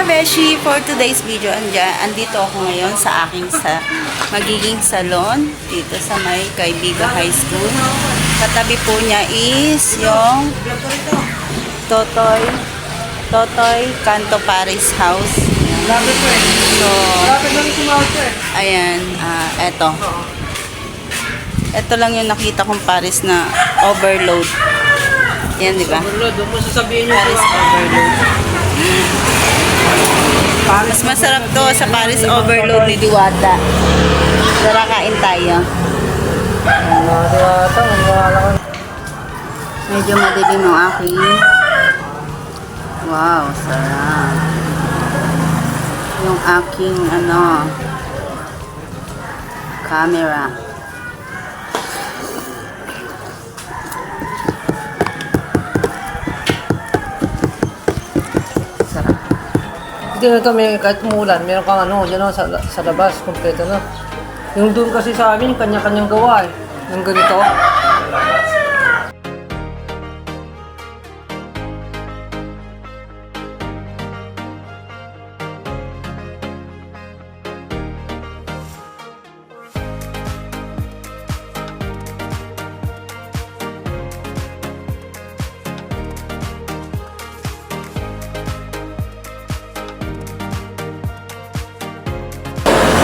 mga beshi, for today's video, andyan, andito ako ngayon sa aking sa magiging salon dito sa may Kaibiga High School. Katabi po niya is yung Totoy Totoy Canto Paris House. Eh. So, eh. ayan, ah, eto. Ito lang yung nakita kong Paris na overload. Yan, di ba? Overload, huwag mo sasabihin nyo. Paris overload. Mas masarap to sa Paris overload ni Diwata. Tara kain tayo. Medyo madilim ang aking. Wow, sarap. Yung aking ano camera. Na kami, kahit umulan, meron kang ano, dyan o, sa, sa labas, kompleto na. Yung doon kasi sa amin, kanya-kanyang gawa eh. Yung ganito.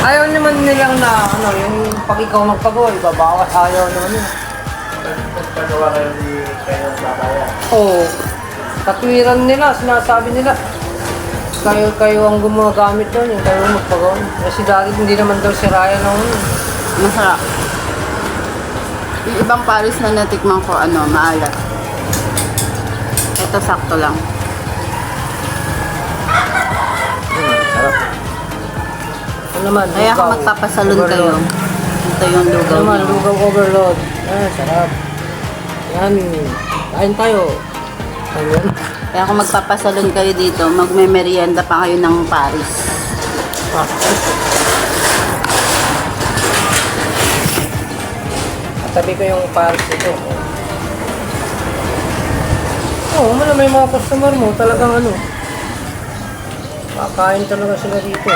Ayaw naman nilang na, ano, yung pag ikaw magpagawa, ibabawas, ayaw naman yun. Nagpagawa kayo ni kayo ng babaya. Oo. Katwiran nila, sinasabi nila. Kayo, kayo ang gumagamit doon, yung kayo magpagawa. Kasi dati hindi naman daw si Ryan ang ano. Masarap. Yung ibang Paris na natikman ko, ano, maalat. Ito sakto lang. Naman, Kaya ako lugaw, magpapasalon kayo. Ito yung lugaw naman, lugaw overload. Ah, sarap. Yan, kain tayo. Ayun. Kaya kung magpapasalon kayo dito, magme-merienda pa kayo ng Paris. Ah. Katabi ko yung Paris ito. Oo, oh, may mga customer mo, talagang ano. Kakain talaga sila dito.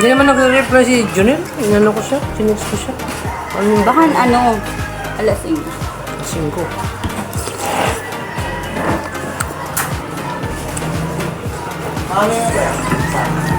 Hindi naman nagre-reply si Junel. Inano ko siya, sinex ko siya. Ano yung Baka ano, alasing. 5? Ano yung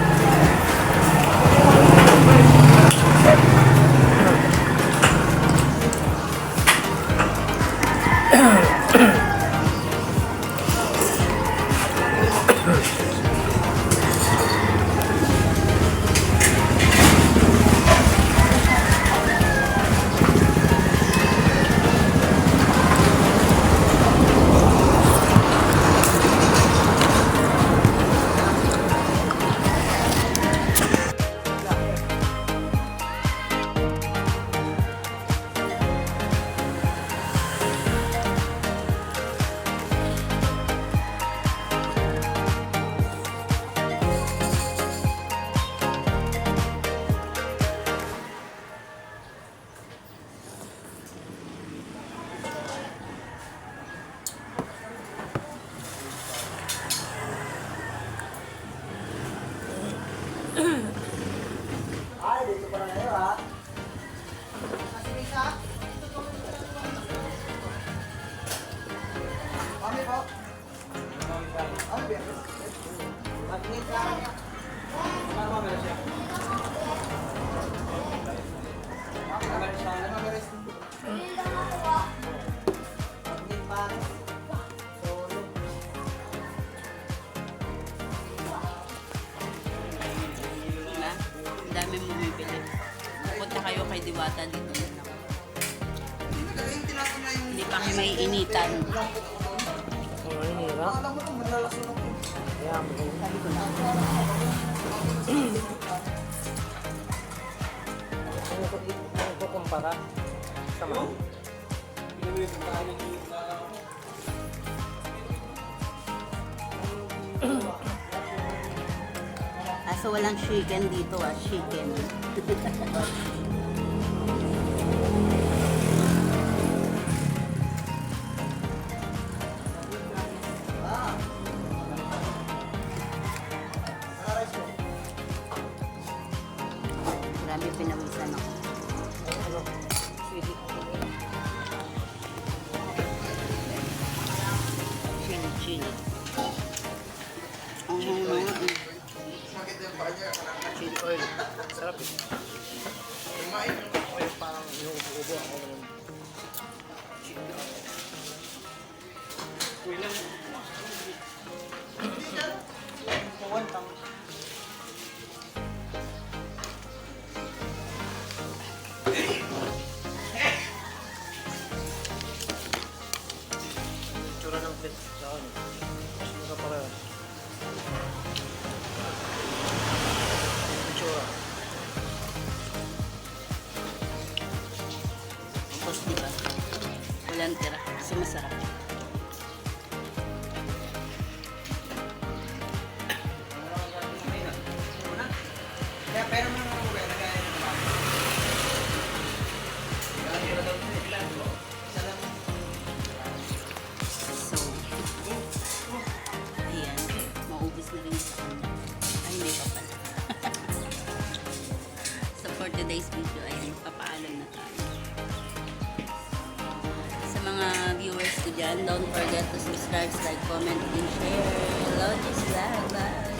dami mo bibili. Punta kayo kay Diwata dito. Hindi pa kayo may initan. Ang hirap. amo ko. Sabi ko na. Ano ko ano ko kumpara? Sama. Kaso walang chicken dito ah, chicken. Grabe pinawisan ako. Sili. Chili, chili. Ang mga eh. Chili oil. Sarap eh. Plate sa akin. Mas mura parehas. Tsura. Tapos diba? Walang tira kasi masarap. dyan. Don't forget to subscribe, like, comment, and share. Love this vlog. Bye!